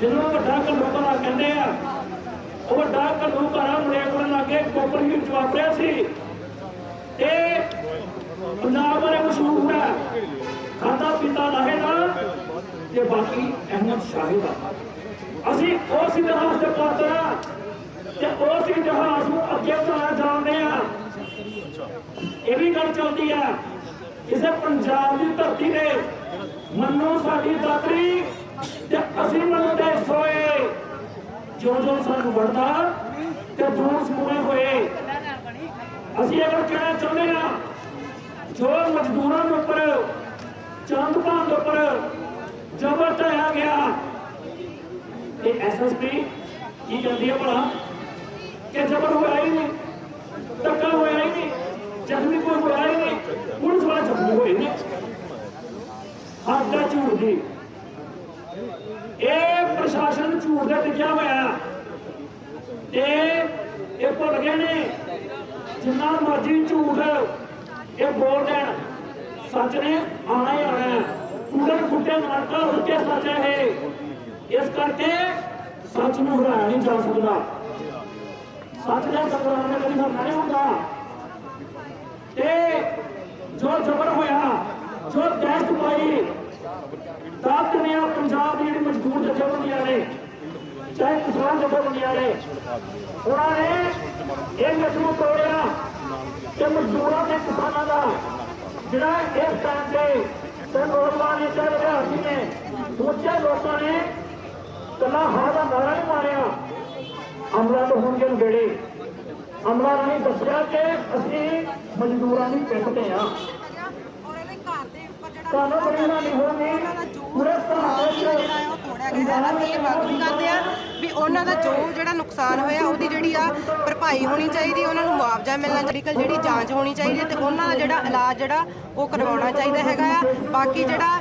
ਜਿਹਨੂੰ ਵੱਡਾ ਘੱਲੂਘਾਰਾ ਕਹਿੰਦੇ ਆ, ਉਹ ਵੱਡਾ ਘੱਲੂਘਾਰਾ ਮਲੇਕਰਨ ਲਾਗੇ ਕੋਪਰ ਵੀ ਵਾਪਰਿਆ ਸੀ। ਇਹ ਪੰਜਾਬ ਵਾਲੇ ਮਸ਼ਹੂਰ ਹੈ ਖਾਦਾ ਪੀਤਾ ਰਹੇਗਾ ਤੇ ਬਾਕੀ ਅਹਿਮਦ ਸ਼ਾਹਿਦ ਆ। ਅਸੀਂ ਉਸ ਇਤਿਹਾਸ ਦੇ ਪਾਤਰ ਆ ਤੇ ਉਸ ਇਤਿਹਾਸ ਨੂੰ ਅੱਗੇ ਵਧਾਉਣਾ ਜਾਣਦੇ ਆ। ਇਹ ਵੀ ਗੱਲ ਚੱਲਦੀ ਆ, ਕਿਸੇ ਪੰਜਾਬ ਦੀ ਧਰਤੀ ਤੇ ਮੰਨੋ ਸਾਡੀ ਦਾਤਰੀ ਤੇ ਅਸੀਂ ਮੰਨਦੇ ਸੋਏ ਜੋ ਜੋ ਸਾਨੂੰ ਵੜਦਾ ਤੇ ਦੂਰ ਸਮੂਏ ਹੋਏ। ਅਸੀਂ ਅਗਰ ਕਹਿਣਾ ਚਾਹੁੰਦੇ ਆ ਜੋ ਮਜ਼ਦੂਰਾਂ ਦੇ ਉੱਪਰ ਚੰਦਪਾਂ ਦੇ ਉੱਪਰ ਜ਼ਬਰ ਢਾਇਆ ਗਿਆ, ਇਹ ਐਸਐਸਪੀ ਕੀ ਕਹਿੰਦੀ ਹੈ ਭਲਾ? ਕਿ ਜ਼ਬਰ ਹੋਇਆ ਹੀ ਨਹੀਂ, ਧੱਕਾ ਹੋਇਆ ਹੀ ਨਹੀਂ, ਜ਼ਖਮੀ ਕੋਈ ਹੋਇਆ ਹੀ ਨਹੀਂ, ਪੁਲਿਸ ਵਾਲੇ ਜ਼ਖਮੀ ਹੋਏ ਨੇ। ਹੱਦ ਦਾ ਝੂਠ ਦੀ ਇਹ ਪ੍ਰਸ਼ਾਸਨ ਟਿਕਿਆ ਹੋਇਆ? ਤੇ ਇਹ ਭੁੱਲ ਗਏ ਨੇ। ਜਿੰਨਾ ਮਰਜ਼ੀ ਝੂਠ ਇਹ ਬੋਲ ਦੇਣ। ਸੱਚ ਨੇ ਆਣਾ ਹੀ ਆਣਾ ਹੈ। ਕੂੜੇ ਨਾਟਕਾ ਹੋ ਸੱਚ ਹੈ ਇਸ ਕਰਕੇ ਸੱਚ ਨੂੰ ਹਰਾਇਆ ਨਹੀਂ ਜਾ ਸਕਦਾ। ਸੱਚ ਦੇ ਸੰਗਰਾਮ ਨੇ ਕਦੀ ਹਰਨਾ ਨਹੀਂ ਹੁੰਦਾ। ਤੇ ਜੋ ਜ਼ਬਰ ਹੋਇਆ, ਜੋ ਦਹਿਸ਼ਤ ਪਾਈ ਦਾਤ ਨੇ ਪੰਜਾਬ ਦੀ ਜਿਹੜੀ ਮਜ਼ਦੂਰ ਜਥੇਬੰਦੀਆਂ ਨੇ ਚਾਹੇ ਕਿਸਾਨ ਜਥੇਬੰਦੀਆਂ ਨੇ, ਉਹਨਾਂ ਨੇ ਇਹ ਮਸਲੂ ਤੋੜਿਆ ਕਿ ਮਜ਼ਦੂਰਾਂ ਤੇ ਕਿਸਾਨਾਂ ਦਾ ਜਿਹੜਾ ਇਸ ਟਾਈਮ ਤੇ ਤੇ ਨੌਜਵਾਨ ਨੇ ਤੇ ਵਿਦਿਆਰਥੀ ਨੇ, ਦੂਜੇ ਲੋਕਾਂ ਨੇ ਕੱਲਾ ਹਾਂ ਦਾ ਨਾਰਾ ਨਹੀਂ ਮਾਰਿਆ। ਅਮਲਾ ਤੋਂ ਹੋਣਗੇ ਨੇੜੇ, ਅਮਲਾ ਨੇ ਦੱਸਿਆ ਕਿ ਅਸੀਂ ਮਜ਼ਦੂਰਾਂ ਦੀ ਪਿੱਠ ਤੇ ਆ ਤੁਹਾਨੂੰ ਬੜੀ ਹੈਰਾਨੀ ਹੋਣੀ ਪੂਰੇ ਭਾਰਤ ਵਿੱਚ ਹੈ ਉਹ ਤੋੜਿਆ ਗਿਆ ਅਸੀਂ ਇਹ ਮੰਗ ਕਰਦੇ ਆ ਵੀ ਉਹਨਾਂ ਦਾ ਜੋ ਜਿਹੜਾ ਨੁਕਸਾਨ ਹੋਇਆ, ਉਹਦੀ ਜਿਹੜੀ ਆ ਭਰਪਾਈ ਹੋਣੀ ਚਾਹੀਦੀ, ਉਹਨਾਂ ਨੂੰ ਮੁਆਵਜ਼ਾ ਮਿਲਣਾ ਚਾਹੀਦਾ ਜਿਹੜੀ ਜਾਂਚ ਹੋਣੀ ਚਾਹੀਦੀ ਹੈ ਤੇ ਉਹਨਾਂ ਦਾ ਜਿਹੜਾ ਇਲਾਜ ਜਿਹੜਾ, ਉਹ ਕਰਵਾਉਣਾ ਚਾਹੀਦਾ ਹੈਗਾ ਆ। ਬਾਕੀ ਜਿਹੜਾ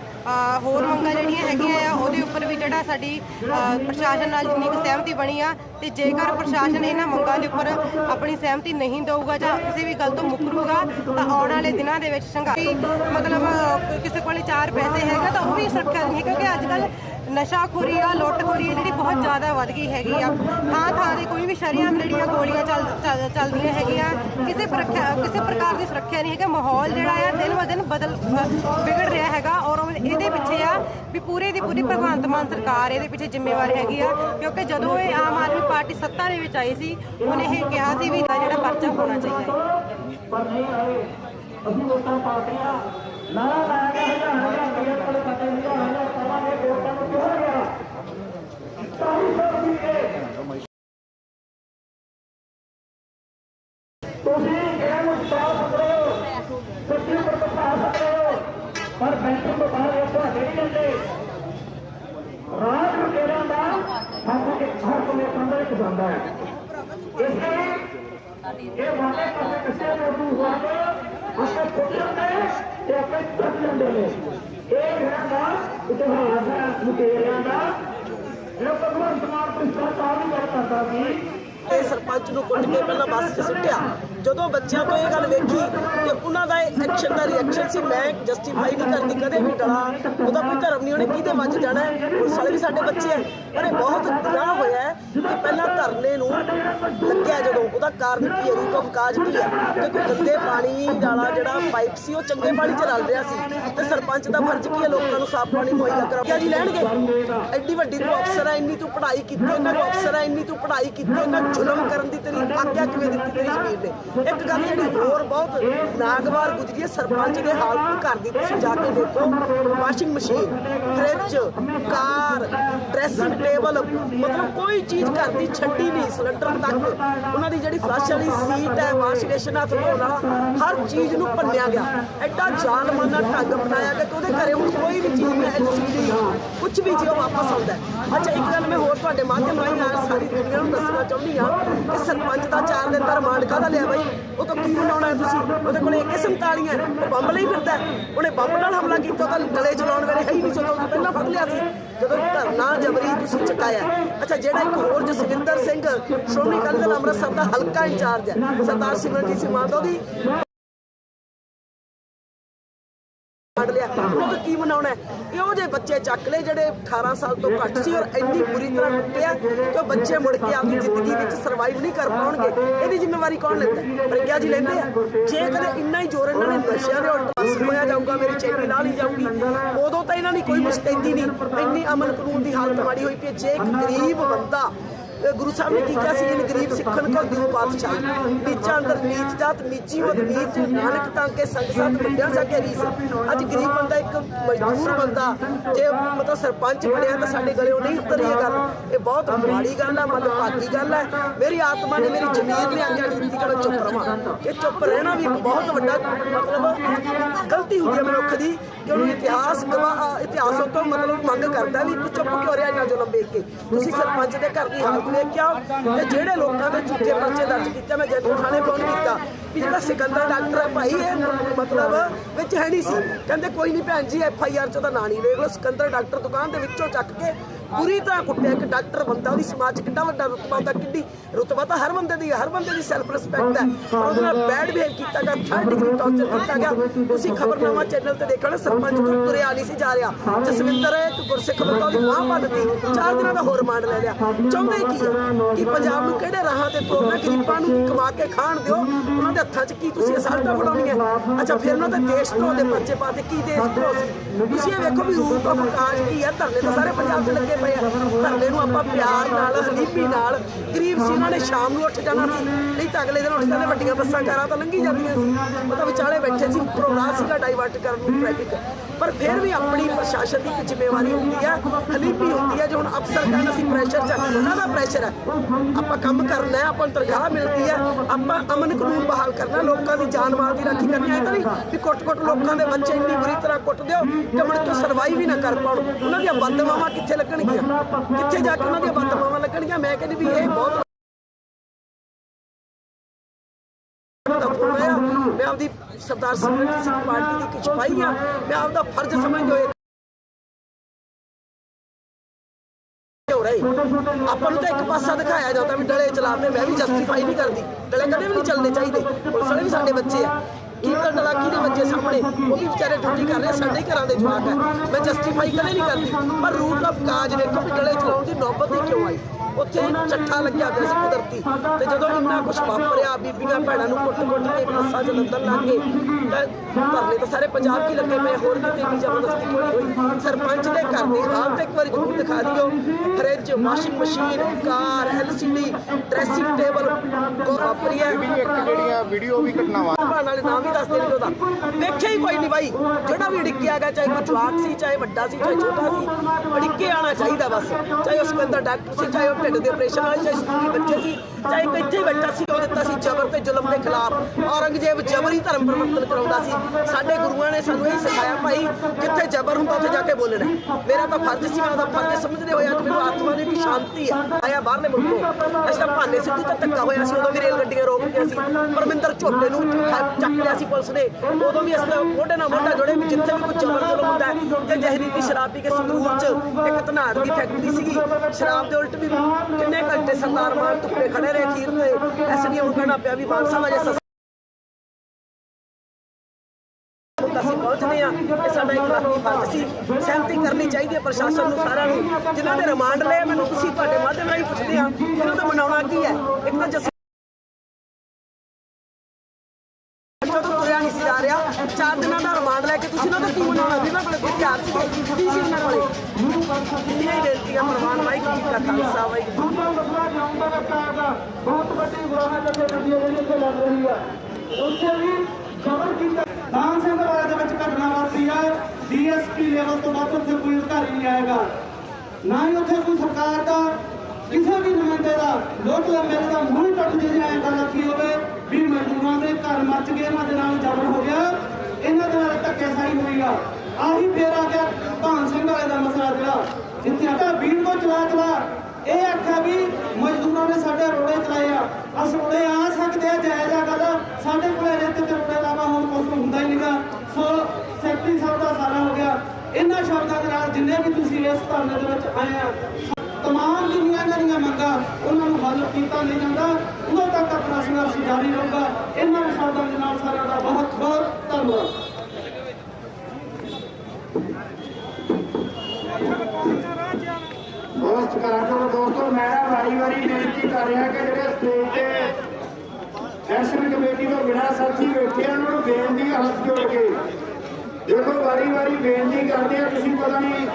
ਹੋਰ ਮੰਗਾਂ ਜਿਹੜੀਆਂ ਹੈਗੀਆਂ ਆ, ਉਹਦੇ ਉੱਪਰ ਵੀ ਜਿਹੜਾ ਸਾਡੀ ਪ੍ਰਸ਼ਾਸਨ ਨਾਲ ਜਿੰਨੀ ਕੁ ਸਹਿਮਤੀ ਬਣੀ ਆ, ਤੇ ਜੇਕਰ ਪ੍ਰਸ਼ਾਸਨ ਇਹਨਾਂ ਮੰਗਾਂ ਦੇ ਉੱਪਰ ਆਪਣੀ ਸਹਿਮਤੀ ਨਹੀਂ ਦਊਗਾ ਜਾਂ ਕਿਸੇ ਵੀ ਗੱਲ ਤੋਂ ਮੁਕਰੂਗਾ, ਤਾਂ ਆਉਣ ਵਾਲੇ ਦਿਨਾਂ ਦੇ ਵਿੱਚ ਸੰਘਰਸ਼, ਮਤਲਬ ਕਿਸੇ ਕੋਲੇ ਚਾਰ ਪੈਸੇ ਹੈਗਾ ਤਾਂ ਉਹ ਵੀ ਸੁਰੱਖਿਆ ਨਹੀਂ, ਕਿਉਂਕਿ ਅੱਜ ਕੱਲ ਨਸ਼ਾਖੋਰੀ ਆ ਲੁੱਟਖੋਰੀ ਆ ਜਿਹੜੀ ਬਹੁਤ ਜ਼ਿਆਦਾ ਵੱਧ ਗਈ ਹੈਗੀ ਆ। ਥਾਂ ਥਾਂ ਤੇ ਕੋਈ ਵੀ ਸ਼ਰੀਆਮ ਜਿਹੜੀਆਂ ਗੋਲੀਆਂ ਚੱਲ ਚੱਲ- ਚੱਲਦੀਆਂ ਹੈਗੀਆਂ। ਕਿਸੇ ਕਿਸੇ ਪ੍ਰਕਾਰ ਦੀ ਸੁਰੱਖਿਆ ਨਹੀਂ ਹੈਗਾ। ਮਾਹੌਲ ਜਿਹੜਾ ਆ ਦਿਨ ਬ ਦਿਨ ਬਦਲ ਵਿਗੜ ਰਿਹਾ ਹੈਗਾ ਔਰ ਇਹਦੇ ਪਿੱਛੇ ਆ ਵੀ ਪੂਰੇ ਦੀ ਪੂਰੀ ਭਗਵੰਤ ਮਾਨ ਸਰਕਾਰ ਇਹਦੇ ਪਿੱਛੇ ਜ਼ਿੰਮੇਵਾਰ ਹੈਗੀ ਆ। ਕਿਉਂਕਿ ਜਦੋਂ ਇਹ ਆਮ ਆਦਮੀ ਪਾਰਟੀ ਸੱਤਾ ਦੇ ਵਿੱਚ ਆਈ ਸੀ ਉਹਨੇ ਇਹ ਕਿਹਾ ਸੀ ਵੀ ਇਹਦਾ ਜਿਹੜਾ ਪਰਚਾ ਹੋਣਾ ਚਾਹੀਦਾ ਹੈ। ਪਰ ਨਹੀਂ ਆਏ। ਅਸੀਂ ਵੋਟਾਂ ਪਾਤੀਆਂ ਨਾਰਾ ਲਾਇਆ ਗਿਆ ਹਜ਼ਾਰਾਂ ਹਜ਼ਾਰ ਰੁਪਏ ਕੋਲ ਕੱਟੇ ਹਜ਼ਾਰਾਂ ਹਜ਼ਾਰ ਪਾਵਾਂਗੇ ਵੋਟਾਂ ਨੂੰ ਕਿਉਂ ਗਿਆ। ਤਾਹੀ ਸਭ ਦੀ। ਇਹ ਤੁਸੀਂ ਇਹਨਾਂ ਨੂੰ ਸਟਾ ਸਕਦੇ ਹੋ, ਸੱਚੀ ਪਰ ਬਤਾ ਸਕਦੇ ਹੋ, ਪਰ ਬੈਂਕ ਤੋਂ ਬਾਹਰ ਇਹ ਤੁਹਾਡੇ ਨਹੀਂ ਜਾਂਦੇ। ਰਾਜ ਵਡੇਰਿਆਂ ਦਾ ਹੱਕ ਇੱਕ ਹਰ ਕੋਲੇ ਕੰਦਾ ਇੱਕ ਜਾਂਦਾ ਹੈ। ਇਸ ਲਈ ਇਹ ਵਾਲੇ ਪਾਸੇ ਕਿਸੇ ਨੂੰ ਨੂੰ ਹੋਆ ਕੇ ਆਪੇ ਖੁਦ ਜਾਂਦੇ ਤੇ ਆਪੇ ਦੱਸ ਜਾਂਦੇ ਨੇ ਇਹ ਜਿਹੜਾ ਦਾ ਇਤਿਹਾਸ ਹੈ ਲੁਟੇਰਿਆਂ ਦਾ ਜਿਹੜਾ ਭਗਵੰਤ ਮਾਨ ਭ੍ਰਿਸ਼ਟਾਚਾਰ ਦੀ ਗੱਲ ਕਰਦਾ ਸੀ ਤੇ ਸਰਪੰਚ ਨੂੰ ਕੁੱਟ ਕੇ ਪਹਿਲਾਂ ਬੱਸ 'ਚ ਸੁੱਟਿਆ। ਜਦੋਂ ਬੱਚਿਆਂ ਤੋਂ ਇਹ ਗੱਲ ਵੇਖੀ ਤੇ ਉਹਨਾਂ ਦਾ ਐਕਸ਼ਨ ਦਾ ਰਿਐਕਸ਼ਨ ਸੀ, ਮੈਂ ਜਸਟੀਫਾਈ ਨਹੀਂ ਕਰਦੀ, ਕਦੇ ਵੀ ਡਰਾ। ਉਹਦਾ ਕੋਈ ਧਰਮ ਨਹੀਂ, ਉਹਨੇ ਕਿਹਦੇ ਮੱਝ ਜਾਣਾ ਹੈ? ਪੁਲਿਸ ਵਾਲੇ ਵੀ ਸਾਡੇ ਬੱਚੇ ਹੈ। ਪਰ ਇਹ ਬਹੁਤ ਗੁਨਾਹ ਹੋਇਆ ਕਿ ਪਹਿਲਾਂ ਧਰਨੇ ਨੂੰ ਲੱਗਿਆ ਜਦੋਂ, ਉਹਦਾ ਕਾਰਨ ਕੀ ਹੈ ਰੂਪ ਆਫ ਕਾਜ ਕੀ ਹੈ? ਕਿ ਕੋਈ ਗੰਦੇ ਪਾਣੀ ਵਾਲਾ ਜਿਹੜਾ ਪਾਈਪ ਸੀ, ਉਹ ਚੰਗੇ ਪਾਣੀ 'ਚ ਰਲ ਰਿਹਾ ਸੀ। ਤੇ ਸਰਪੰਚ ਦਾ ਫਰਜ਼ ਕੀ ਹੈ? ਲੋਕਾਂ ਨੂੰ ਸਾਫ਼ ਪਾਣੀ ਮੁਹੱਈਆ ਕਰਾਉਣਾ ਜੀ ਲੈਣਗੇ? ਐਡੀ ਵੱਡੀ ਤੂੰ ਅਫਸਰ ਹੈ, ਇੰਨੀ ਤੂੰ ਪੜ੍ਹਾਈ ਕੀਤੀ ਇਹਨਾਂ ਕੋ ਅਫਸਰ ਹੈ, ਇੰਨੀ ਤੂੰ ਪੜ੍ਹਾਈ ਕੀਤੀ ਇਹਨਾਂ ਜ਼ੁਲਮ ਕਰਨ ਦੀ ਤੇਰੀ ਆਗਿਆ ਕਿਵੇਂ ਦਿੱਤੀ ਤੇਰੀ ਜ਼ਮੀਰ ਨੇ? ਇੱਕ ਗੱਲ ਜਿਹੜੀ ਹੋਰ ਬਹੁਤ ਨਾਗਵਾਰ ਗੁਜ਼ਰੀ ਹੈ, ਸਰਪੰਚ ਦੇ ਹਾਲਤ ਘਰ ਦੀ ਤੁਸੀਂ ਜਾ ਕੇ ਦੇਖੋ। Washing machine, fridge, car, dressing table, ਮਤਲਬ ਕੋਈ ਚੀਜ਼ ਘਰ ਦੀ ਛੱਡੀ ਨਹੀਂ, ਸਿਲੰਡਰ ਤੱਕ। ਉਹਨਾਂ ਦੀ ਜਿਹੜੀ ਫਲਸ਼ ਵਾਲੀ ਸੀਟ ਹੈ, ਵਾਸ਼ ਹੱਥ ਧੋਣ ਵਾਲਾ ਹਰ ਚੀਜ਼ ਨੂੰ ਭੰਨਿਆ ਗਿਆ। ਐਡਾ ਜਾਨਮਾਨਾ ਢੰਗ ਬਣਾਇਆ ਗਿਆ ਕਿ ਉਹਦੇ ਘਰੇ ਹੁਣ ਕੋਈ ਵੀ ਚੀਜ਼ ਨਹੀਂ ਐਲਸੀਡੀ ਕੁਝ ਵੀ ਜੀ ਉਹ ਵਾਪਸ ਆਉਂਦਾ ਅੱਛਾ, ਇੱਕ ਗੱਲ ਮੈਂ ਹੋਰ ਤੁਹਾਡੇ ਮਾਧਿਅਮ ਰਾਹੀਂ ਸਾਰੀ ਦੁਨੀਆ ਨੂੰ ਦੱਸਣਾ ਚਾਹੁੰਦੀ ਹਾਂ ਕਿ ਸਰਪੰਚ ਦਾ ਚਾਰ ਦਿਨ ਦਾ ਰਿਮਾਂਡ ਕਾਹਦਾ ਲਿਆ ਬਾਈ? ਉਹ ਤਾਂ ਕਿੱਥੋਂ ਲਾਉਣਾ ਤੁਸੀਂ? ਉਹਦੇ ਕੋਲ ਇੱਕ ਸੰਤਾਲੀਆਂ ਉਹ ਬੰਬ ਲਈ ਫਿਰਦਾ ਉਹਨੇ ਬੰਬ ਨਾਲ ਹਮਲਾ ਕੀਤਾ ਤਾਂ ਗਲੇ ਚਲਾਉਣ ਵੇਲੇ ਹੈ ਹੀ ਨਹੀਂ ਸੋ ਪਹਿਲਾਂ ਫੜ ਲਿਆ ਸੀ। ਜਦੋਂ ਧਰਨਾ ਜਬਰੀ ਤੁਸੀਂ ਚੁਕਾਇਆ ਅੱਛਾ, ਜਿਹੜਾ ਇੱਕ ਹੋਰ ਜਸਵਿੰਦਰ ਸਿੰਘ, ਸ਼੍ਰੋਮਣੀ ਅਕਾਲੀ ਦਲ ਅੰਮ੍ਰਿਤਸਰ ਦਾ ਹਲਕਾ ਇੰਚਾਰਜ ਹੈ। ਸਰਦਾਰ ਸਿਮਰਨਜੀਤ ਸਿੰਘ ਮਾਨ ਦਾ ਉਹਦੀ ਫੜ ਲਿਆ। ਉਹਨਾਂ ਕੀ ਮਨਾਉਣਾ ਇਹੋ ਜਿਹੇ ਬੱਚੇ ਚੱਕ ਲਏ ਜਿਹੜੇ 18 ਸਾਲ ਤੋਂ ਘੱਟ ਸੀ ਔਰ ਇੰਨੀ ਬੁਰੀ ਤਰ੍ਹਾਂ ਕੁੱਟਿਆ ਕਿ ਬੱਚੇ ਮੁੜ ਕੇ ਆਪਣੀ ਜ਼ਿੰਦਗੀ ਵਿੱਚ ਸਰਵਾਈਵ ਨਹੀਂ ਕਰ ਪਾਉਣਗੇ। ਇਹਦੀ ਜ਼ਿੰਮੇਵਾਰੀ ਕੌਣ ਲੈਂਦਾ ਪ੍ਰਗਿਆ ਜੀ ਲੈਂਦੇ ਆ। ਜੇ ਕਦੇ ਇੰਨਾ ਹੀ ਜ਼ੋਰ ਇਹਨਾਂ ਨੇ ਨਸ਼ਿਆਂ ਦੇ ਉਲਟ ਪਾਸੇ ਹੋਇਆ ਜਾਊਗਾ, ਮੇਰੀ ਚੈਨੀ ਨਾਲ ਹੀ ਜਾਊਗੀ, ਉਦੋਂ ਤਾਂ ਇਹਨਾਂ ਦੀ ਕੋਈ ਮੁਸ਼ਤੈਦੀ ਨਹੀਂ। ਇੰਨੀ ਅਮਨ ਕਾਨੂੰਨ ਦੀ ਹਾਲਤ ਮਾੜੀ ਹੋਈ ਪਈ ਜੇ ਇੱਕ ਗਰੀਬ ਬੰਦਾ ਗੁਰੂ ਸਾਹਿਬ ਨੇ ਕੀ ਕਿਹਾ ਸੀ ਇਹ ਗਰੀਬ ਸਿੱਖਣ ਕੋ ਦਿਓ ਪਾਤਸ਼ਾਹ। ਨੀਚਾ ਅੰਦਰ ਨੀਚ ਜਾਤ, ਨੀਚੀ ਮਤ, ਨੀਚ ਨਾਨਕ ਤਾਂ ਕੇ ਸੰਗ ਸਾਥ ਵੱਡਿਆਂ ਜਾ ਰੀਸ। ਅੱਜ ਗਰੀਬ ਬੰਦਾ ਇੱਕ ਮਜ਼ਦੂਰ ਬੰਦਾ, ਜੇ ਮਤਲਬ ਸਰਪੰਚ ਬਣਿਆ ਤਾਂ ਸਾਡੇ ਗਲੇ ਉਹ ਨਹੀਂ ਉਤਰੀ ਇਹ ਗੱਲ। ਇਹ ਬਹੁਤ ਮਾੜੀ ਗੱਲ ਹੈ ਮਤਲਬ ਗੱਲ ਹੈ ਮੇਰੀ ਆਤਮਾ ਨੇ ਮੇਰੀ ਜ਼ਮੀਰ ਨੇ ਆਗਿਆ ਕੀਤੀ ਕਿ ਚੁੱਪ ਰਵਾਂ। ਇਹ ਚੁੱਪ ਰਹਿਣਾ ਵੀ ਇੱਕ ਬਹੁਤ ਵੱਡਾ ਮਤਲਬ ਗਲਤੀ ਹੁੰਦੀ ਹੈ ਮਨੁੱਖ ਦੀ ਕਿ ਉਹਨੂੰ ਇਤਿਹਾਸ ਗਵਾ ਇਤਿਹਾਸ ਤੋਂ ਮਤਲਬ ਮੰਗ ਕਰਦਾ ਵੀ ਤੂੰ ਚੁੱਪ ਕਿਉਂ ਰਿਹਾ ਜਾਂ ਜ਼ੁਲਮ ਵੇਖ ਕੇ? ਤੁਸੀਂ ਸਰਪੰਚ ਦੇ ਘਰ ਦੀ ਹਾਲਤ ਵੇਖਿਆ ਤੇ ਜਿਹੜੇ ਲੋਕਾਂ ਦੇ ਝੂਠੇ ਪਰਚੇ ਦਰਜ ਕੀਤੇ ਮੈਂ ਜੈਤੋ ਥਾਣੇ ਫੋਨ ਕੀਤਾ। ਵੀ ਜਿਹੜਾ ਸਿਕੰਦਰ ਡਾਕਟਰ ਹੈ ਭਾਈ, ਇਹ ਮਤਲਬ ਵਿੱਚ ਹੈ ਨਹੀਂ ਸੀ। ਕਹਿੰਦੇ ਕੋਈ ਨਹੀਂ ਭੈਣ ਜੀ ਐਫ ਆਈ ਆਰ ਚ ਉਹਦਾ ਨਾਂ ਨਹੀਂ ਵੇਖ ਲਓ। ਸਿਕੰਦਰ ਡਾਕਟਰ ਦੁਕਾਨ ਦੇ ਵਿੱਚੋਂ ਚੱਕ ਕੇ ਪੂਰੀ ਤਰ੍ਹਾਂ ਕੁੱਟਿਆ ਇੱਕ ਡਾਕਟਰ ਬੰਦਾ ਉਹਦੀ ਸਮਾਜ ਕਿੰਨਾ ਵੱਡਾ ਰੁਤਬਾ ਹੁੰਦਾ ਕਿੰਨੀ ਰੁਤਬਾ ਤਾਂ ਹਰ ਬੰਦੇ ਦੀ ਹਰ ਬੰਦੇ ਦੀ ਸੈਲਫ ਰਿਸਪੈਕਟ ਹੈ ਪਰ ਉਹਦੇ ਨਾਲ ਬੈਡ ਬਿਹੇਵ ਕੀਤਾ ਗਿਆ ਥਰਡ ਡਿਗਰੀ ਟੌਰਚਰ ਕੀਤਾ ਗਿਆ। ਤੁਸੀਂ ਖਬਰਨਾਮਾ ਚੈਨਲ ਤੇ ਦੇਖਣਾ ਸਰਪੰਚ ਤੋਂ ਤੁਰਿਆ ਨਹੀਂ ਸੀ ਜਾ ਰਿਹਾ। ਜਸਵਿੰਦਰ, ਇੱਕ ਗੁਰਸਿੱਖ ਬੰਦਾ ਉਹਦੀ ਬਾਹ ਵੱਢਤੀ ਚਾਰ ਦਿਨਾਂ ਦਾ ਹੋਰ ਰਿਮਾਂਡ ਲੈ ਲਿਆ। ਚਾਹੁੰਦੇ ਕੀ ਕਿ ਪੰਜਾਬ ਨੂੰ ਕਿਹੜੇ ਰਾਹਾਂ ਤੇ ਤੋਰਨਾ, ਗਰੀਬਾਂ ਨੂੰ ਕਮਾ ਕੇ ਖਾਣ ਦਿਓ ਉਹਨਾਂ ਦੇ ਹੱਥਾਂ 'ਚ ਕੀ ਤੁਸੀਂ ਅਸਾਲਟਾਂ ਫੜਾਉਣੀਆਂ ਅੱਛਾ, ਫਿਰ ਉਹਨਾਂ ਦੇ ਦੇਸ਼ ਤੋਂ ਦੇ ਪਰਚੇ ਪਾ ਕੀ ਦੇਸ਼ ਤੋਂ ਤੁਸੀਂ ਇਹ ਵੇਖੋ ਵੀ ਰੂਪ ਆਫ ਕਾਜ ਕੀ ਹੈ? ਧਰਨੇ ਤਾਂ ਸਾਰੇ ਪੰਜਾਬ 'ਚ ਲੱਗੇ ਪਏ ਆ। ਧਰਨੇ ਨੂੰ ਆਪਾਂ ਪਿਆਰ ਨਾਲ ਹਲੀਪੀ ਨਾਲ, ਗਰੀਬ ਸੀ, ਉਹਨਾਂ ਨੇ ਸ਼ਾਮ ਨੂੰ ਉੱਠ ਜਾਣਾ ਸੀ। ਨਹੀਂ ਤਾਂ ਅਗਲੇ ਦਿਨ ਉੱਠ ਜਾਂਦੇ ਵੱਡੀਆਂ ਬੱਸਾਂ, ਕਾਰਾਂ ਤਾਂ ਲੰਘੀ ਜਾਂਦੀਆਂ ਸੀ। ਉਹ ਤਾਂ ਵਿਚਾਲੇ ਬੈਠੇ ਸੀ, ਉੱਪਰੋਂ ਰਾਹ ਸੀਗਾ ਡਾਈਵਰਟ ਕਰਨ ਨੂੰ ਟ੍ਰੈਫਿਕ ਪਰ ਫਿਰ ਵੀ ਆਪਣੀ ਪ੍ਰਸ਼ਾਸਨ ਦੀ ਇੱਕ ਜ਼ਿੰਮੇਵਾਰੀ ਹੁੰਦੀ ਹੈ ਹਲੀਪੀ ਹੁੰਦੀ ਹੈ, ਜੇ ਹੁਣ ਅਫਸਰ ਕਹਿਣ ਅਸੀਂ ਪ੍ਰੈਸ਼ਰ ਚੱਕ ਉਹਨਾਂ ਦਾ ਪ੍ਰੈਸ਼ਰ ਹੈ। ਆਪਾਂ ਕੰਮ ਕਰਨਾ ਹੈ, ਆਪਾਂ ਨੂੰ ਮਿਲਦੀ ਹੈ, ਆਪਾਂ ਅਮਨ ਕਾਨੂੰਨ ਬਹਾਲ ਕਰਨਾ, ਲੋਕਾਂ ਦੀ ਜਾਨ ਮਾਲ ਦੀ ਰਾਖੀ ਕਰਨੀ ਹੈ। ਤਾਂ ਨਹੀਂ ਵੀ ਕੁੱਟ-ਕੁੱਟ ਲੋਕਾਂ ਦੇ ਬੱਚੇ ਇੰਨੀ ਬੁਰੀ ਤਰ੍ਹਾਂ ਕੁੱਟ ਦਿਓ ਕਿ ਮੁੜ ਕੇ ਸਰਵਾਈਵ ਹੀ ਨਾ ਕਰ ਪਾਉਣ। ਉਹਨਾਂ ਦੀਆਂ ਬਦਦੁਆਵਾਂ ਕਿੱਥੇ ਲੱਗਣਗੀਆਂ? ਕਿੱਥੇ ਜਾ ਕੇ ਉਹਨਾਂ ਦੀਆਂ ਬਦਦੁਆਵਾਂ ਲੱਗਣਗੀਆਂ? ਮੈਂ ਕਹਿੰਦੀ ਵੀ ਇਹ ਬਹੁਤ ਮੈਂ ਆਪਦੀ ਸਰਦਾਰ ਸਿਮਰਨਜੀਤ ਸਿੰਘ ਪਾਰਟੀ ਦੀ ਇੱਕ ਆ। ਮੈਂ ਆਪਦਾ ਫਰਜ਼ ਸਮਝਦੇ ਹੋਏ ਆਪਾਂ ਨੂੰ ਤਾਂ ਇੱਕ ਪਾਸਾ ਦਿਖਾਇਆ ਜਾਂਦਾ ਵੀ ਡਲੇ ਚਲਾਉਂਦੇ, ਮੈਂ ਵੀ ਜਸਟੀਫਾਈ ਨਹੀਂ ਕਰਦੀ। ਡਲੇ ਕਦੇ ਵੀ ਨਹੀਂ ਚੱਲਣੇ ਚਾਹੀਦੇ। ਪੁਲਿਸ ਵਾਲੇ ਵੀ ਸਾਡੇ ਬੱਚੇ ਆ। ਕੀ ਤਾਂ ਡਲਾ ਕਿਹਦੇ ਬੱਚੇ ਸਾਹਮਣੇ? ਉਹ ਵੀ ਵਿਚਾਰੇ ਡਿਊਟੀ ਕਰ ਰਹੇ ਸਾਡੇ ਘਰਾਂ ਦੇ ਜਵਾਕ ਹੈ ਮੈਂ ਜਸਟੀਫਾਈ ਕਦੇ ਨਹੀਂ ਕਰਦੀ। ਪਰ ਰੂਟ ਆਫ ਕਾਜ ਵੇਖੋ ਵੀ ਡਲੇ ਚਲਾਉਣ ਦੀ ਨੌਬਤ ਹੀ ਕਿਉਂ ਆਈ? ਉੱਥੇ ਚੱਠਾ ਲੱਗਿਆ ਪਿਆ ਸੀ ਕੁਦਰਤੀ। ਤੇ ਜਦੋਂ ਇੰਨਾ ਕੁਝ ਵਾਪਰਿਆ, ਬੀਬੀਆਂ ਭੈਣਾਂ ਨੂੰ ਕੁੱਟ-ਕੁੱਟ ਕੇ ਬੱਸਾਂ 'ਚ ਲੰਦਨ ਲੱਗ ਗਏ। ਧਰਨੇ ਤਾਂ ਸਾਰੇ ਪੰਜਾਬ 'ਚ ਹੀ ਲੱਗੇ ਪਏ ਹੋਰ ਕਿਤੇ ਇੰਨੀ ਜ਼ਬਰਦਸਤੀ ਕੋਈ ਹੋਈ। ਸਰਪੰਚ ਦੇ ਘਰ ਦੀ ਹਾਲਤ ਇੱਕ ਵਾਰੀ ਜ਼ਰੂਰ ਦਿਖਾ ਦਿਓ। Fridge washing machine car LCD dressing table ਕੋ ਵਾਪਰੀ ਹੈ ਵੀ ਇੱਕ ਜਿਹੜੀਆਂ ਵੀਡੀਓ ਵੀ ਘਟਨਾਵਾਂ। ਭਾਣ ਵਾਲੇ ਨਾਮ ਵੀ ਦੱਸਦੇ ਨਹੀਂ ਉਹਦਾ। ਵੇਖਿਆ ਹੀ ਕੋਈ ਨਹੀਂ ਬਾਈ। ਜਿਹੜਾ ਵੀ ਅੜਿੱਕਿਆ ਗਿਆ ਚਾਹੇ ਕੋਈ ਜਵਾਕ ਸੀ ਚਾਹੇ ਵੱਡਾ ਸੀ ਚਾਹੇ ਛੋਟਾ ਸੀ ਅੜਿੱਕੇ ਆਣਾ ਚਾਹੀਦਾ ਬਸ। ਚਾਹੇ ਉਹ ਸਿਕੰਦਰ ਡਾਕਟਰ ਸੀ ਚਾਹੇ ਉਹ ਢਿੱਡ ਦੇ ਆਪਰੇਸ਼ਨ ਵਾਲੇ ਚਾਹੇ ਸਕੂਲੀ ਬੱਚੇ ਸੀ ਚਾਹੇ ਹੀ ਬੈਠਾ ਸੀ ਉਹ ਦਿੱਤਾ ਸੀ ਜ਼ਬਰ ਤੇ ਜ਼ੁਲਮ ਦੇ ਖਿਲਾਫ। ਔਰੰਗਜ਼ੇਬ ਜ਼ਬਰੀ ਧਰਮ ਪਰਿਵਰਤਨ ਕਰਾਉਂਦਾ ਸੀ। ਸਾਡੇ ਗੁਰੂਆਂ ਨੇ ਸਾਨੂੰ ਇਹ ਸਿਖਾਇਆ, ਭਾਈ, ਜਿੱਥੇ ਜ਼ਬਰ ਹੁੰਦਾ, ਉੱਥੇ ਜਾ ਕੇ ਬੋਲਣਾ ਮੇਰਾ ਤਾਂ ਫਰਜ਼ ਸੀ ਮੈਂ ਉਹਦਾ ਫਰਜ਼ ਸਮਝਦੇ ਹੋਏ ਅੱਜ ਮੈਨੂੰ ਆਤਮਾ ਦੀ ਵੀ ਸ਼ਾਂਤੀ ਆ ਆਇਆ ਬਾਹਰਲੇ ਮੁਲਕੋਂ। ਅਸੀਂ ਭਾਨੇ ਸਿੱਧੂ ਤੇ ਧੱਕਾ ਹੋਇਆ ਸੀ, ਉਦੋਂ ਵੀ ਰੇਲ ਗੱਡੀਆਂ ਰੋਕ ਦਿੱਤੀਆਂ ਸੀ ਪਰਮਿੰਦਰ ਝੋਟੇ ਨੂੰ ਚੱਕ ਲਿਆ ਸੀ ਪੁਲਿਸ ਨੇ। ਉਦੋਂ ਵੀ ਅਸੀਂ ਤਾਂ ਮੋਢੇ ਨਾਲ ਮੋਢਾ ਜੋੜੇ ਵੀ ਜਿੱਥੇ ਵੀ ਕੋਈ ਜ਼ਬਰ ਜ਼ੁਲਮ ਹੁੰਦਾ ਹੈ ਤੇ ਜ਼ਹਿਰੀਲੀ ਸ਼ਰਾਬ ਪੀ ਕੇ ਸੰਗਰੂਰ 'ਚ ਇੱਕ ਧਨਾੜ ਦੀ ਫੈਕਟਰੀ ਸੀਗੀ, ਸ਼ਰਾਬ ਦੇ ਉਲਟ ਵੀ ਕਿੰਨੇ ਘੰਟੇ ਸਰਦਾਰ ਮਾਨ ਧੁੱਪੇ ਖੜੇ ਰਹੇ, ਅਖੀਰ ਤੇ ਐਸਡੀਐਮ ਨੂੰ ਕਹਿਣਾ ਪਿਆ ਵੀ ਮਾਨ ਸਾਹਿਬ ਅਜੇ ਸਸ- ਹੁਣ ਅਸੀਂ ਪਹੁੰਚਦੇ ਆ ਇਹ ਸਾਡਾ ਇੱਕ ਲਾਕੀ ਫਰਜ਼ ਸੀ। ਸਹਿਮਤੀ ਕਰਨੀ ਚਾਹੀਦੀ ਹੈ ਪ੍ਰਸ਼ਾਸਨ ਨੂੰ ਸਾਰਿਆਂ ਨੂੰ। ਜਿਨ੍ਹਾਂ ਦੇ ਰਿਮਾਂਡ ਲਏ, ਮੈਨੂੰ ਤੁਸੀਂ ਤੁਹਾਡੇ ਮਾਧਿਅਮ ਰਾਹੀਂ ਪੁੱਛਦੇ ਆ ਇਹਨਾਂ ਦਾ ਮਨਾਉਣਾ ਕੀ ਹੈ? ਇੱਕ ਤਾਂ ਜਸ ਜਦੋਂ ਤੁਰਿਆ ਨਹੀਂ ਸੀ ਜਾ ਰਿਹਾ। ਚਾਰ ਦਿਨਾਂ ਦਾ ਰਿਮਾਂਡ ਲੈ ਕੇ ਤੁਸੀਂ ਉਹਨਾਂ ਦਾ ਕੀ ਮਨਾਉਣਾ? ਵੀ ਉਹਨਾਂ ਕੋਲੇ ਕੋਈ ਹਥਿਆਰ ਸੀ। ਕੀ ਸੀ ਉਹਨਾਂ ਕੋਲੇ? ਇੰਨੀਆਂ ਹੀ ਬੇਨਤੀਆਂ ਪ੍ਰਵਾਨ? ਵਾਹਿਗੁਰੂ ਜੀ ਕਾ ਖਾਲਸਾ, ਵਾਹਿਗੁਰੂ ਜੀ ਕੀ ਫਤਿਹ। ਬਹੁਤ ਵੱਡੀ ਵਿਰੋਧ ਜਥੇਬੰਦੀ ਜਿਹੜੀ ਇੱਥੇ ਲੱਗ ਰਹੀ ਹੈ। ਉੱਥੇ ਵੀ ਖਬਰ ਕੀਤਾ ਦਾਨ ਸਿੰਘ ਵਾਲੇ ਦੇ ਵਿੱਚ ਘਟਨਾ ਵਾਪਰੀ ਹੈ ਡੀਐਸਪੀ ਲੈਵਲ ਤੋਂ ਵੱਧ ਉੱਥੇ ਕੋਈ ਅਧਿਕਾਰੀ ਨਹੀਂ ਆਏਗਾ। ਨਾ ਹੀ ਉੱਥੇ ਕੋਈ ਸਰਕਾਰ ਦਾ, ਕਿਸੇ ਵੀ ਨੁਮਾਇੰਦੇ ਦਾ। ਲੋਕ ਲੰਮੇ ਦਾ ਮੂੰਹ ਟੁੱਟ ਜੇ ਐਂ ਗੱਲ ਆਖੀ ਹੋਵੇ ਵੀ ਮਜ਼ਦੂਰਾਂ ਦੇ ਘਰ ਮੱਚ ਗਏ, ਇਹਨਾਂ ਦੇ ਨਾਲ ਜ਼ਬਰ ਹੋ ਗਿਆ। ਇਹਨਾਂ ਦੇ ਨਾਲ ਧੱਕੇਸ਼ਾਹੀ ਹੋਈ ਆ। ਆਹੀ ਫੇਰ ਆ ਗਿਆ ਭਾਨ ਸਿੰਘ ਵਾਲੇ ਦਾ ਮਸਲਾ ਜਿਹੜਾ। ਜਿੱਥੇ ਆਟਾ ਬੀੜ ਕੋ ਚਲਾ ਚਲਾ। ਇਹ ਆਖਿਆ ਵੀ ਮਜ਼ਦੂਰਾਂ ਨੇ ਸਾਡੇ ਰੋੜੇ ਚਲਾਏ ਆ। ਅਸ ਰੋੜੇ ਆ ਸਕਦੇ ਆ, ਜਾਇਜ਼ ਆ ਗੱਲ। ਸਾਡੇ ਕੋਲੇ ਰੇਤ ਤੇ ਰੋੜੇ ਸੋ ਸੈਕਟਰੀ ਸਾਹਿਬ ਦਾ ਸਾਰਾ ਹੋ ਗਿਆ। ਇਹਨਾਂ ਸ਼ਬਦਾਂ ਦੇ ਨਾਲ ਜਿੰਨੇ ਵੀ ਤੁਸੀਂ ਇਸ ਧਰਨੇ ਦੇ ਵਿੱਚ ਆਏ ਆ, ਤਮਾਮ ਦੁਨੀਆ ਦੀਆਂ ਮੰਗਾਂ, ਉਹਨਾਂ ਨੂੰ ਹੱਲ ਕੀਤਾ ਨਹੀਂ ਜਾਂਦਾ। ਉਦੋਂ ਤੱਕ ਆਪਣਾ ਸੰਘਰਸ਼ ਜਾਰੀ ਰਹੂਗਾ। ਇਹਨਾਂ ਸ਼ਬਦਾਂ ਦੇ ਨਾਲ ਸਾਰਿਆਂ ਦਾ ਬਹੁਤ ਬਹੁਤ ਧੰਨਵਾਦ। ਦੋਸਤ ਕਰਾਂਗਾ ਦੋਸਤੋ, ਮੈਂ ਵਾਰੀ ਵਾਰੀ ਬੇਨਤੀ ਕਰ ਰਿਹਾ ਕਿ ਜਿਹੜੇ ਸਟੇਜ ਤੇ ਐਕਸ਼ਨ ਕਮੇਟੀ ਤੋਂ ਬਿਨਾਂ ਸਾਥੀ ਬੈਠੇ ਉਹਨਾਂ ਨੂੰ ਬੇਨਤੀ ਹੱਥ ਜੋੜ ਕੇ। ਦੇਖੋ, ਵਾਰੀ ਵਾਰੀ ਬੇਨਤੀ ਕਰਦੇ ਆ, ਤੁਸੀਂ ਪਤਾ ਨਹੀਂ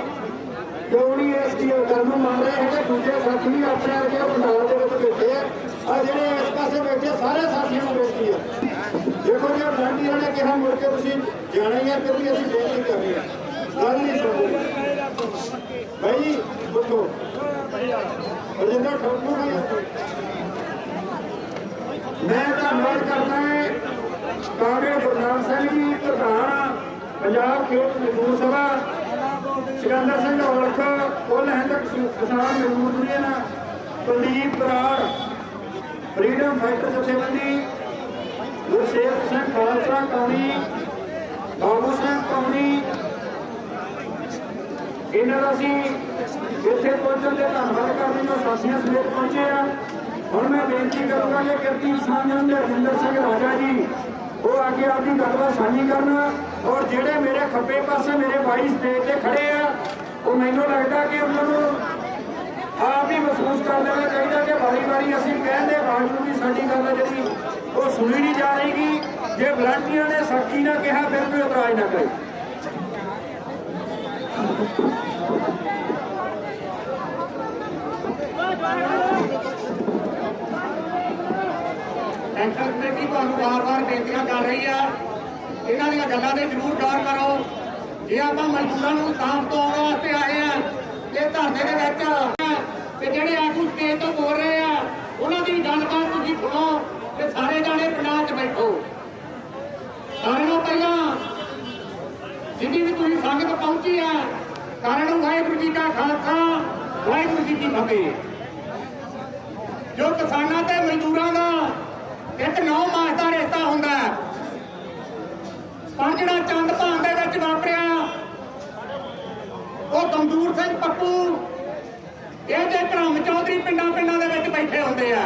ਕਿਉਂ ਨਹੀਂ ਇਸ ਦੀ ਗੱਲ ਨੂੰ ਮੰਨ ਰਹੇ ਹੈਗੇ, ਦੂਜੇ ਸਾਥੀ ਵੀ ਆਪਣੇ ਵਰਗੇ ਪੰਡਾਲ ਦੇ ਵਿੱਚ ਬੈਠੇ ਆ। ਆ ਜਿਹੜੇ ਇਸ ਪਾਸੇ ਬੈਠੇ ਸਾਰੇ ਸਾਥੀਆਂ ਨੂੰ ਬੇਨਤੀ ਆ। ਦੇਖੋ ਜੇ ਵਲੰਟੀਅਰ ਨੇ ਕਿਹਾ, ਮੁੜ ਕੇ ਤੁਸੀਂ ਜਾਣਾ ਹੀ ਆ, ਫਿਰ ਵੀ ਅਸੀਂ ਬੇਨਤੀ ਕਰ ਰਹੇ ਆ। ਗੱਲ ਨਹੀਂ ਸੁਣਦੇ। ਭਾਈ ਬੁੱਧੋ ਰਜਿੰਦਰ ਠੋਕੂ ਭਾਈ ਮੈਂ ਧੰਨਵਾਦ ਕਰਦਾ ਹਾਂ ਕਾਂਗਰਸ ਗੁਰਨਾਮ ਸਿੰਘ ਜੀ, ਪ੍ਰਧਾਨ ਪੰਜਾਬ ਖੇਤ ਮਜ਼ਦੂਰ ਸਭਾ। Sikandar Singh Aulakh, Kul Hind Kisan Mazdoor union Kuldeep Brar, freedom fighter ਜਥੇਬੰਦੀ। ਗੁਰਸੇਵ ਸਿੰਘ ਖਾਲਸਾ ਕੌਣੀ ਬਾਬੂ ਸਿੰਘ ਕੌਣੀ ਇਹਨਾਂ ਦਾ ਅਸੀਂ ਇੱਥੇ ਪਹੁੰਚਣ ਦੇ ਧੰਨਵਾਦ ਕਰਦੇ ਹਾਂ ਸਾਥੀਆਂ ਸਮੇਤ ਪਹੁੰਚੇ ਆ। ਹੁਣ ਮੈਂ ਬੇਨਤੀ ਕਰੂੰਗਾ ਕਿ ਕਿਰਤੀ ਸਾਂਝਣ ਦੇ ਹਰਿੰਦਰ ਸਿੰਘ ਰਾਜਾ ਜੀ, ਉਹ ਆ ਕੇ ਆਪਣੀ ਗੱਲਬਾਤ ਸਾਂਝੀ ਕਰਨ ਔਰ ਜਿਹੜੇ ਮੇਰੇ ਖੱਬੇ ਪਾਸੇ ਮੇਰੇ ਭਾਈ ਸਟੇਜ ਤੇ ਖੜੇ ਆ, ਉਹ ਮੈਨੂੰ ਲੱਗਦਾ ਕਿ ਉਹਨਾਂ ਨੂੰ ਆਪ ਹੀ ਮਹਿਸੂਸ ਕਰ ਲੈਣਾ ਚਾਹੀਦਾ ਕਿ ਵਾਰੀ ਵਾਰੀ ਅਸੀਂ ਕਹਿੰਦੇ ਬਾਵਜੂਦ ਵੀ ਸਾਡੀ ਗੱਲ ਹੈ ਜਿਹੜੀ ਉਹ ਸੁਣੀ ਨਹੀਂ ਜਾ ਰਹੀਗੀ। ਜੇ ਵਲੰਟੀਅਰ ਨੇ ਸਖਤੀ ਨਾਲ ਕਿਹਾ, ਫਿਰ ਵੀ ਉਤਰਾਜ ਨਾ ਕਰੇ। ਸੈਂਟਰ ਕਮੇਟੀ ਤੁਹਾਨੂੰ ਵਾਰ-ਵਾਰ ਬੇਨਤੀਆਂ ਕਰ ਰਹੀ ਆ। ਇਹਨਾਂ ਦੀਆਂ ਗੱਲਾਂ ਤੇ ਜ਼ਰੂਰ ਗੌਰ ਕਰੋ। ਜੇ ਆਪਾਂ ਮਜ਼ਦੂਰਾਂ ਨੂੰ ਸਾਂਭ ਤੋਂ ਆਉਣ ਵਾਸਤੇ ਆਏ ਆ ਇਹ ਧਰਨੇ ਦੇ ਵਿੱਚ ਤੇ ਜਿਹੜੇ ਆਗੂ ਸਟੇਜ ਤੋਂ ਬੋਲ ਰਹੇ ਆ, ਉਹਨਾਂ ਦੀ ਗੱਲਬਾਤ ਤੁਸੀਂ ਸੁਣੋ ਤੇ ਸਾਰੇ ਜਾਣੇ ਪਿੰਡਾਂ 'ਚ ਬੈਠੋ। ਸਾਰਿਆਂ ਨੂੰ ਪਹਿਲਾਂ ਜਿੰਨੀ ਵੀ ਤੁਸੀਂ ਸੰਗਤ ਪਹੁੰਚੀ ਆ ਸਾਰਿਆਂ ਨੂੰ ਵਾਹਿਗੁਰੂ ਜੀ ਕਾ ਖਾਲਸਾ, ਵਾਹਿਗੁਰੂ ਜੀ ਕੀ ਫਤਿਹ ਜੋ ਕਿਸਾਨਾਂ ਤੇ ਮਜ਼ਦੂਰਾਂ ਦਾ ਇੱਕ ਨੌ ਮਾਸ ਦਾ ਰਿਸ਼ਤਾ ਹੁੰਦਾ ਹੈ। ਪਰ ਜਿਹੜਾ ਚੰਦ ਭਾਨ ਦੇ ਵਿੱਚ ਵਾਪਰਿਆ, ਉਹ ਗਮਦੂਰ ਸਿੰਘ ਪੱਪੂ, ਇਹ ਜੇ ਧਰਮ ਚੌਧਰੀ ਪਿੰਡਾਂ ਪਿੰਡਾਂ ਦੇ ਵਿੱਚ ਬੈਠੇ ਹੁੰਦੇ ਆ।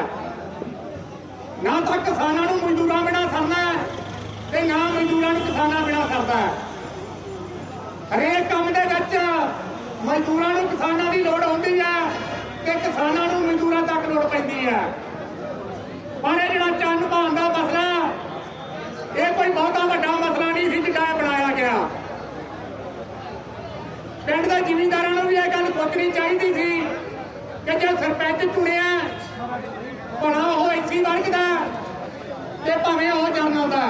ਨਾ ਤਾਂ ਕਿਸਾਨਾਂ ਨੂੰ ਮਜ਼ਦੂਰਾਂ ਬਿਨਾਂ ਸਰਨਾ ਤੇ ਨਾ ਮਜ਼ਦੂਰਾਂ ਨੂੰ ਕਿਸਾਨਾਂ ਬਿਨਾਂ ਸਰਦਾ ਹਰੇਕ ਕੰਮ ਦੇ ਵਿੱਚ ਮਜ਼ਦੂਰਾਂ ਨੂੰ ਕਿਸਾਨਾਂ ਦੀ ਲੋੜ ਹੁੰਦੀ ਹੈ, ਤੇ ਕਿਸਾਨਾਂ ਨੂੰ ਮਜ਼ਦੂਰਾਂ ਤੱਕ ਲੋੜ ਪੈਂਦੀ ਹੈ ਪਰ ਇਹ ਜਿਹੜਾ ਚੰਨ ਭਾਨ ਦਾ ਮਸਲਾ ਇਹ ਕੋਈ ਬਹੁਤਾ ਵੱਡਾ ਮਸਲਾ ਨਹੀਂ ਸੀ ਜਿਹੜਾ ਇਹ ਬਣਾਇਆ ਗਿਆ ਪਿੰਡ ਦੇ ਜ਼ਿਮੀਂਦਾਰਾਂ ਨੂੰ ਵੀ ਇਹ ਗੱਲ ਸੋਚਣੀ ਚਾਹੀਦੀ ਸੀ ਕਿ ਜੇ ਸਰਪੰਚ ਚੁਣਿਆ, ਭਲਾ ਉਹ ਇੱਥੇ ਵਰਗ ਦਾ ਤੇ ਭਾਵੇਂ ਉਹ ਜਨਰਲ ਦਾ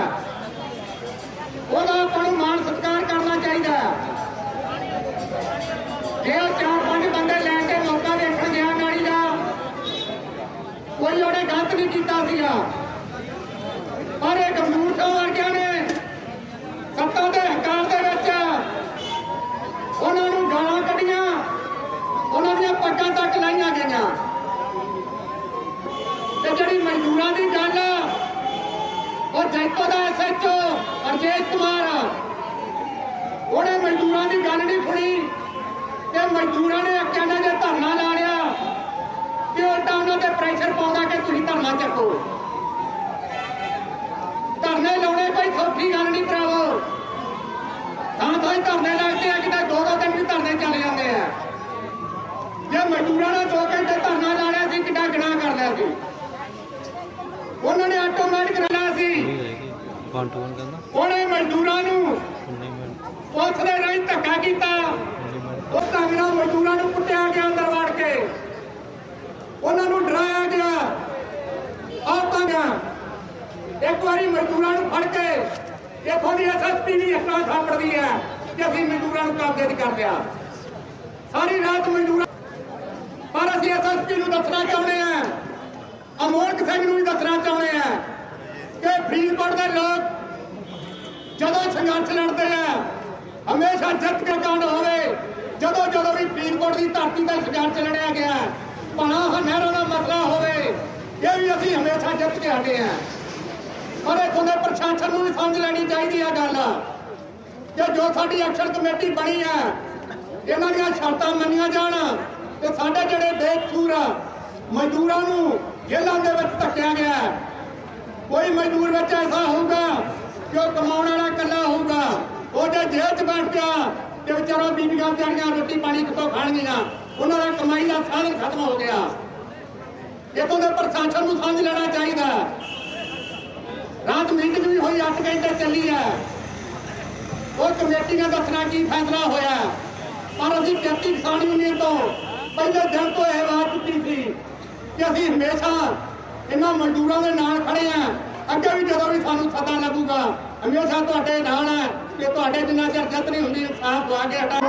ਉਹਦਾ ਆਪਾਂ ਨੂੰ ਮਾਣ ਸਤਿਕਾਰ ਕਰਨਾ ਚਾਹੀਦਾ। ਜੇ ਉਹ ਚਾਰ ਪੰਜ ਬੰਦੇ ਲੈ ਕੇ ਮੌਕਾ ਦੇਖਣ ਗਿਆ ਨਾਲੀ ਦਾ, ਕੋਈ ਉਹਨੇ ਗਲਤ ਨਹੀਂ ਕੀਤਾ ਸੀਗਾ। ਪਰ ਇਹ ਗੰਭੀਰ ਤੋਂ ਵਰਗਿਆਂ ਨੇ ਸੱਤਾ ਦੇ ਹੰਕਾਰ ਦੇ ਵਿੱਚ ਉਹਨਾਂ ਨੂੰ ਗਾਲਾਂ ਕੱਢੀਆਂ ਉਹਨਾਂ ਦੀਆਂ ਪੱਗਾਂ ਤੱਕ ਲਾਈਆਂ ਗਈਆਂ ਤੇ ਜਿਹੜੀ ਮਜ਼ਦੂਰਾਂ ਦੀ ਗੱਲ ਉਹ ਜੈਤੋ ਦਾ ਐਸਐਚਓ ਅਰਜੇਸ਼ ਕੁਮਾਰ। ਉਹਨੇ ਮਜ਼ਦੂਰਾਂ ਦੀ ਗੱਲ ਨਹੀਂ ਸੁਣੀ ਤੇ ਮਜ਼ਦੂਰਾਂ ਨੇ ਕਹਿੰਦਾ ਜੇ ਧਰਨਾ ਲਾ ਲਿਆ ਤੇ ਉਲਟਾ ਉਹਨਾਂ ਤੇ ਪ੍ਰੈਸ਼ਰ ਪਾਉਂਦਾ ਕਿ ਤੁਸੀਂ ਧਰਨਾ ਚੱਕੋ। ਧਰਨੇ ਲਾਉਣੇ ਕੋਈ ਸੌਖੀ ਗੱਲ ਨਹੀਂ ਭਰਾਵੋ। ਤਾਂ ਤਾਂ ਹੀ ਧਰਨੇ ਲੱਗਦੇ ਆ ਕਿਤੇ ਦੋ ਦੋ ਦਿਨ ਵੀ ਧਰਨੇ ਚੱਲ ਜਾਂਦੇ ਆ ਜੇ ਮਜ਼ਦੂਰਾਂ ਨੇ ਦੋ ਘੰਟੇ ਧਰਨਾ ਲਾ ਲਿਆ ਸੀ ਕਿੱਡਾ ਗੁਨਾਹ ਕਰ ਲਿਆ ਸੀ ਉਹਨਾਂ ਨੇ ਆਟੋਮੈਟਿਕ ਲਿਆ ਸੀ ਵਨ ਟੂ ਵਨ ਕਹਿੰਦਾ। ਉਹਨੇ ਮਜ਼ਦੂਰਾਂ ਨੂੰ 19 ਮਿੰਟ ਪੁਲਿਸ ਦੇ ਰਾਹੀਂ ਧੱਕਾ ਕੀਤਾ। 19 ਮਿੰਟ ਉਹ ਨਾਲ ਮਜ਼ਦੂਰਾਂ ਨੂੰ ਕੁੱਟਿਆ ਗਿਆ ਅੰਦਰ ਵੜ ਕੇ। ਉਹਨਾਂ ਨੂੰ ਡਰਾਇਆ ਗਿਆ। ਆਪਾਂ ਗਿਆ। ਇੱਕ ਵਾਰੀ ਮਜ਼ਦੂਰਾਂ ਨੂੰ ਫੜ ਕੇ ਇਥੋਂ ਦੀ ਐਸਐਸਪੀ ਦੀ ਹੱਕਾਂ ਸਾਂਭਦੀ ਹੈ ਕਿ ਅਸੀਂ ਮਜ਼ਦੂਰਾਂ ਨੂੰ ਕਬਜ਼ੇ 'ਚ ਕਰ ਲਿਆ। ਸਾਰੀ ਰਾਤ ਮਜ਼ਦੂਰਾਂ ਪਰ ਅਸੀਂ ਐਸਐਸਪੀ ਨੂੰ ਦੱਸਣਾ ਚਾਹੁੰਦੇ ਹਾਂ। ਅਮੋਲਕ ਸਿੰਘ ਨੂੰ ਵੀ ਦੱਸਣਾ ਚਾਹੁੰਦੇ ਕਿ ਫਰੀਦਕੋਟ ਦੇ ਲੋਕ ਜਦੋਂ ਸੰਘਰਸ਼ ਲੜਦੇ ਆ, ਹਮੇਸ਼ਾ ਜਿੱਤ ਕੇ ਕਾਂਡ ਹੋਵੇ ਜਦੋਂ ਜਦੋਂ ਵੀ ਫਰੀਦਕੋਟ ਦੀ ਧਰਤੀ ਤੇ ਸੰਘਰਸ਼ ਲੜਿਆ ਗਿਆ ਭਾਣਾ ਨਹਿਰਾਂ ਦਾ ਮਸਲਾ ਹੋਵੇ, ਇਹ ਵੀ ਅਸੀਂ ਹਮੇਸ਼ਾ ਜਿੱਤ ਕੇ ਹਟੇ ਆ ਪਰ ਇਹ ਦੇ ਪ੍ਰਸ਼ਾਸਨ ਨੂੰ ਵੀ ਸਮਝ ਲੈਣੀ ਚਾਹੀਦੀ ਆ ਗੱਲ, ਕਿ ਜੋ ਸਾਡੀ ਐਕਸ਼ਨ ਕਮੇਟੀ ਬਣੀ ਆ, ਇਹਨਾਂ ਦੀਆਂ ਸ਼ਰਤਾਂ ਮੰਨੀਆਂ ਜਾਣ ਤੇ ਸਾਡੇ ਜਿਹੜੇ ਬੇਕਸੂਰ ਮਜ਼ਦੂਰਾਂ ਨੂੰ ਜੇਲ੍ਹਾਂ ਦੇ ਵਿੱਚ ਧੱਕਿਆ ਗਿਆ ਹੈ। ਕੋਈ ਮਜ਼ਦੂਰ ਵਿੱਚ ਐਸਾ ਹੋਊਗਾ ਕਿ ਉਹ ਕਮਾਉਣ ਵਾਲਾ ਇਕੱਲਾ ਹੋਊਗਾ, ਉਹ ਜੇ 'ਚ ਬੈਠ ਗਿਆ ਤੇ ਵਿਚਾਰਾ ਬੀਬੀਆਂ ਵਿਚਾਰੀਆਂ ਰੋਟੀ ਪਾਣੀ ਕਿੱਥੋਂ ਖਾਣਗੀਆਂ ਉਹਨਾਂ ਦਾ ਕਮਾਈ ਦਾ ਸਾਧਨ ਖਤਮ ਹੋ ਗਿਆ। ਇਥੋਂ ਦੇ ਪ੍ਰਸ਼ਾਸਨ ਨੂੰ ਸਮਝ ਲੈਣਾ ਚਾਹੀਦਾ। ਰਾਤ ਮੀਟਿੰਗ ਵੀ ਹੋਈ 8 ਘੰਟੇ ਚੱਲੀ ਹੈ ਉਹ ਕਮੇਟੀ ਨੇ ਦੱਸਣਾ ਕੀ ਫੈਸਲਾ ਹੋਇਆ। ਪਰ ਅਸੀਂ ਕਿਸਾਨ ਯੂਨੀਅਨ ਤੋਂ ਪਹਿਲੇ ਦਿਨ ਤੋਂ ਇਹ ਬਾਤ ਚੁੱਕੀ ਸੀ ਕਿ ਅਸੀਂ ਹਮੇਸ਼ਾ ਇਹਨਾਂ ਮਜ਼ਦੂਰਾਂ ਦੇ ਨਾਲ ਖੜੇ ਆ। ਅੱਗੇ ਵੀ ਜਦੋਂ ਵੀ ਸਾਨੂੰ ਸੱਦਾ ਲੱਗੂਗਾ, ਹਮੇਸ਼ਾ ਤੁਹਾਡੇ ਨਾਲ ਹੈ ਕਿ ਤੁਹਾਡੇ ਜਿੰਨਾ ਚਿਰ ਜੱਤ ਨਹੀਂ ਹੁੰਦੀ, ਇਨਸਾਫ ਦਵਾ ਕੇ ਹਟਾ।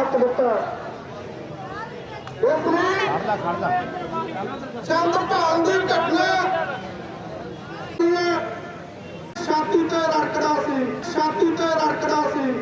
ਚੰਦਰਪਾਲ ਦੀ ਘਟਨਾ। ਛਾਤੀ ਤੇ ਰੜਕਦਾ ਸੀ, ਛਾਤੀ ਤੇ ਰੜਕਦਾ ਸੀ।